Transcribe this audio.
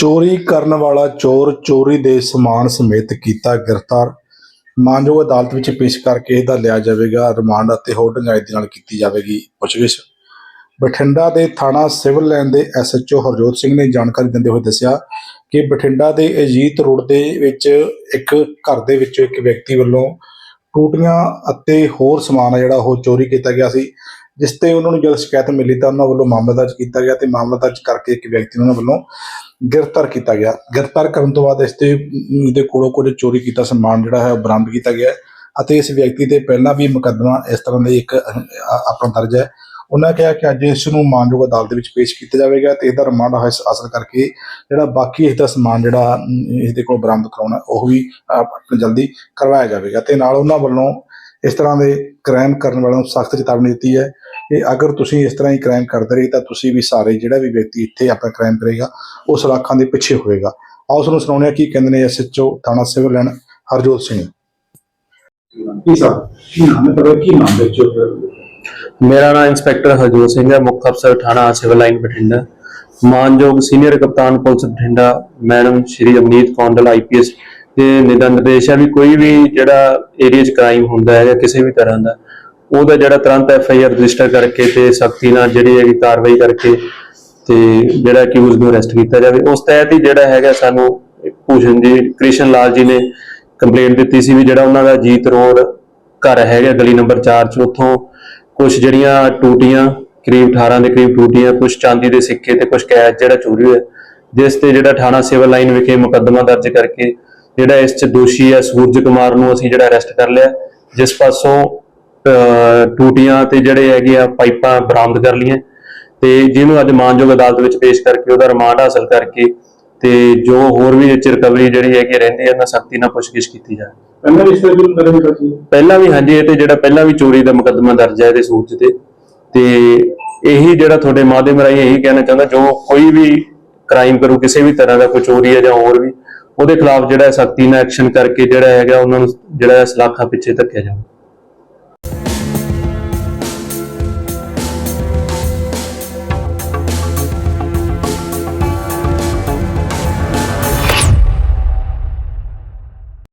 ਚੋਰੀ ਕਰਨ ਵਾਲਾ ਚੋਰ ਚੋਰੀ ਦੇ ਸਮਾਨ ਸਮੇਤ ਕੀਤਾ ਗ੍ਰਿਫਤਾਰ। ਮਾਨਯੋਗ ਅਦਾਲਤ ਵਿੱਚ ਪੇਸ਼ ਕਰਕੇ ਇਹਦਾ ਲਿਆ ਜਾਵੇਗਾ। ਰਿਮਾਂਡ ਅਤੇ ਹੋਰ ਡੂੰਘਾਈ ਦੇ ਨਾਲ ਕੀਤੀ ਜਾਵੇਗੀ। ਪੁੱਛਗਿੱਛ। ਬਠਿੰਡਾ ਦੇ ਥਾਣਾ ਸਿਵਲ ਲਾਈਨ ਦੇ ਐਸਐਚਓ ਹਰਜੋਤ ਸਿੰਘ ਨੇ ਜਾਣਕਾਰੀ ਦਿੰਦੇ ਹੋਏ ਦੱਸਿਆ ਕਿ ਬਠਿੰਡਾ ਦੇ ਅਜੀਤ ਰੋਡ ਦੇ ਵਿੱਚ ਇੱਕ ਘਰ ਦੇ ਵਿੱਚੋਂ ਇੱਕ ਵਿਅਕਤੀ ਵੱਲੋਂ ਟੂਟੀਆਂ ਅਤੇ ਹੋਰ ਸਮਾਨ ਆ ਜਿਹੜਾ ਉਹ ਚੋਰੀ ਕੀਤਾ ਗਿਆ ਸੀ, ਜਿਸ ਤੇ ਉਹਨਾਂ ਨੂੰ ਜਦ ਸ਼ਿਕਾਇਤ ਮਿਲੀ ਤਾਂ ਉਹਨਾਂ ਵੱਲੋਂ ਮਾਮਲਾ ਦਰਜ ਕੀਤਾ ਗਿਆ ਤੇ ਮਾਮਲਾ ਦਰਜ ਕਰਕੇ ਇੱਕ ਵਿਅਕਤੀ ਨੂੰ ਉਹਨਾਂ ਵੱਲੋਂ ਗ੍ਰਿਫਤਾਰ ਕੀਤਾ ਗਿਆ। ਗ੍ਰਿਫਤਾਰ ਕਰਨ ਤੋਂ ਬਾਅਦ ਇਸ ਤੇ ਦੇ ਕੋਲੋਂ ਕੁਝ ਚੋਰੀ ਕੀਤਾ ਸਮਾਨ ਜਿਹੜਾ ਹੈ ਉਹ ਬਰਾਮਦ ਕੀਤਾ ਗਿਆ ਅਤੇ ਇਸ ਵਿਅਕਤੀ ਤੇ ਪਹਿਲਾਂ ਵੀ ਮੁਕੱਦਮਾ ਇਸ ਤਰ੍ਹਾਂ ਦੇ ਇੱਕ ਆਪਣਾ ਦਰਜ ਹੈ। ਉਹਨਾਂ ਕਿਹਾ ਕਿ ਅੱਜ ਇਸ ਨੂੰ ਮਾਨਯੋਗ ਅਦਾਲਤ ਦੇ ਵਿੱਚ ਪੇਸ਼ ਕੀਤਾ ਜਾਵੇਗਾ ਤੇ ਇਹਦਾ ਰਿਮਾਂਡ ਹਾਸਲ ਕਰਕੇ ਜਿਹੜਾ ਬਾਕੀ ਇਸ ਦਾ ਸਮਾਨ ਜਿਹੜਾ ਅਮ, ਇਹਦੇ ਕੋਲ ਬਰਾਮਦ ਕਰਾਉਣਾ ਉਹ ਵੀ ਜਲਦੀ ਕਰਵਾਇਆ ਜਾਵੇਗਾ। ਤੇ ਨਾਲ ਉਹਨਾਂ ਵੱਲੋਂ ਇਸ ਤਰ੍ਹਾਂ ਦੇ ਕ੍ਰਾਈਮ ਕਰਨ ਵਾਲਿਆਂ ਨੂੰ ਸਖਤ ਚੇਤਾਵਨੀ ਦਿੱਤੀ ਹੈ ਕਿ ਅਗਰ ਤੁਸੀਂ ਇਸ ਤਰ੍ਹਾਂ ਹੀ ਕ੍ਰਾਈਮ ਕਰਦੇ ਰਹੇ ਤਾਂ ਤੁਸੀਂ ਵੀ ਸਾਰੇ ਜਿਹੜਾ ਵੀ ਵਿਅਕਤੀ ਇੱਥੇ ਆਪਣਾ ਕ੍ਰਾਈਮ ਕਰੇਗਾ ਉਹ ਸਲਾਖਾਂ ਦੇ ਪਿੱਛੇ ਹੋਏਗਾ। ਆਓ ਤੁਹਾਨੂੰ ਸੁਣਾਉਂਦੇ ਹਾਂ ਕੀ ਕਹਿੰਦੇ ਨੇ ਐਸਐਚਓ ਥਾਣਾ ਸਿਵਲ ਲਾਈਨ ਹਰਜੋਤ ਸਿੰਘ। ਕੀ ਸਾਹਿਬ ਕੀ ਨਾਮ ਹੈ ਤੁਹਾਡਾ? ਕੀ ਨਾਮ ਹੈ ਜੋ ਮੇਰਾ ਨਾਮ ਇੰਸਪੈਕਟਰ ਹਰਜੋਤ ਸਿੰਘ ਹੈ ਮੁੱਖ ਅਫਸਰ ਥਾਣਾ ਸਿਵਲ ਲਾਈਨ ਬਠਿੰਡਾ। ਮਾਨਯੋਗ ਸੀਨੀਅਰ ਕਪਤਾਨ police Bathinda madam Shri Amneet Kondal IPS ਦੇ ਨਿਦਾਨ ਨਿਰਦੇਸ਼ ਹੈ ਵੀ ਕੋਈ ਵੀ ਜਿਹੜਾ ਏਰੀਆ 'ਚ ਕ੍ਰਾਈਮ ਹੁੰਦਾ ਹੈ ਜਾਂ ਕਿਸੇ ਵੀ ਤਰ੍ਹਾਂ ਦਾ, ਉਹਦਾ ਜਿਹੜਾ ਤੁਰੰਤ ਐਫ ਆਈ ਆਰ ਰਜਿਸਟਰ ਕਰਕੇ ਤੇ ਸਖਤੀ ਨਾਲ ਜਿਹੜੀ ਹੈਗੀ ਕਾਰਵਾਈ ਕਰਕੇ ਤੇ ਜਿਹੜਾ ਅਕਿਊਜ਼ ਨੂੰ ਅਰੈਸਟ ਕੀਤਾ ਜਾਵੇ। ਉਸ ਤਹਿਤ ਹੀ ਜਿਹੜਾ ਹੈਗਾ ਸਾਨੂੰ ਭੂਸ਼ਣ ਜੀ, ਕ੍ਰਿਸ਼ਨ ਲਾਲ ਜੀ ਨੇ ਕੰਪਲੇਂਟ ਦਿੱਤੀ ਸੀ ਵੀ ਜਿਹੜਾ ਉਹਨਾਂ ਦਾ ਜੀਤ ਰੋਡ ਘਰ ਹੈਗਾ, ਗਲੀ ਨੰਬਰ 4 ਚ, ਉੱਥੋਂ ਕੁਝ ਜਿਹੜੀਆਂ ਟੂਟੀਆਂ, ਕਰੀਬ 18 ਦੇ ਕਰੀਬ ਟੂਟੀਆਂ ਕੁਝ ਚਾਂਦੀ ਦੇ ਸਿੱਕੇ ਤੇ ਕੁਝ ਕੈਸ਼ ਜਿਹੜਾ ਚੋਰੀ ਹੋਇਆ, ਜਿਸ ਤੇ ਜਿਹੜਾ ਥਾਣਾ ਸਿਵਲ ਲਾਈਨ ਵਿਖੇ ਮੁਕੱਦਮਾ ਦਰਜ ਕਰਕੇ ਜਿਹੜਾ ਇਸ ਚ ਦੋਸ਼ੀ ਹੈ ਸੂਰਜ ਕੁਮਾਰ ਨੂੰ ਅਸੀਂ ਜਿਹੜਾ ਅਰੈਸਟ ਕਰ ਲਿਆ। ਜਿਸ ਪਾਸੋਂ ਟੂਟੀਆਂ ਤੇ ਜਿਹੜੇ ਹੈਗੇ ਆ ਪਾਈਪਾਂ ਬਰਾਮਦ ਕਰ ਲਈਆਂ। ਤੇ ਜਿਹਨੂੰ ਅੱਜ ਮਾਨਯੋਗ ਅਦਾਲਤ ਵਿੱਚ ਪੇਸ਼ ਕਰਕੇ ਉਹਦਾ ਰਿਮਾਂਡ ਹਾਸਲ ਕਰਕੇ ਤੇ ਜੋ ਹੋਰ ਵੀ ਇਹ ਰਿਕਵਰੀ ਜਿਹੜੀ ਹੈਗੀ ਰਹਿੰਦੀ ਹੈ ਉਹਨਾਂ ਸਖਤੀ ਨਾਲ ਪੁੱਛਗਿੱਛ ਕੀਤੀ ਜਾਵੇ ਪਹਿਲਾਂ ਵੀ ਇਸ ਦੀ ਕਦਮ ਕਰਦੀ ਪਹਿਲਾਂ ਵੀ ਹਾਂਜੀ ਇਹ ਤੇ ਜਿਹੜਾ ਪਹਿਲਾਂ ਵੀ ਚੋਰੀ ਦਾ ਮੁਕੱਦਮਾ ਦਰਜ ਹੈ ਇਹਦੇ ਸੂਰਜ ਤੇ। ਤੇ ਇਹੀ ਜਿਹੜਾ ਤੁਹਾਡੇ ਮਾਧਿਅਮ ਰਾਹੀਂ ਇਹੀ ਕਹਿਣਾ ਚਾਹੁੰਦਾ ਜੋ ਕੋਈ ਵੀ ਕ੍ਰਾਈਮ ਕਰੂ ਕਿਸੇ ਵੀ ਤਰ੍ਹਾਂ ਦਾ ਕੋਈ ਚੋਰੀ ਹੈ ਜਾਂ ਹੋਰ ਵੀ ਉਹਦੇ ਖਿਲਾਫ ਜਿਹੜਾ ਸਖਤੀ ਨਾਲ ਐਕਸ਼ਨ ਕਰਕੇ ਜਿਹੜਾ ਹੈਗਾ, ਉਹਨਾਂ ਨੂੰ ਜਿਹੜਾ ਸਲਾਖਾਂ ਪਿੱਛੇ ਧੱਕਿਆ ਜਾਵੇ।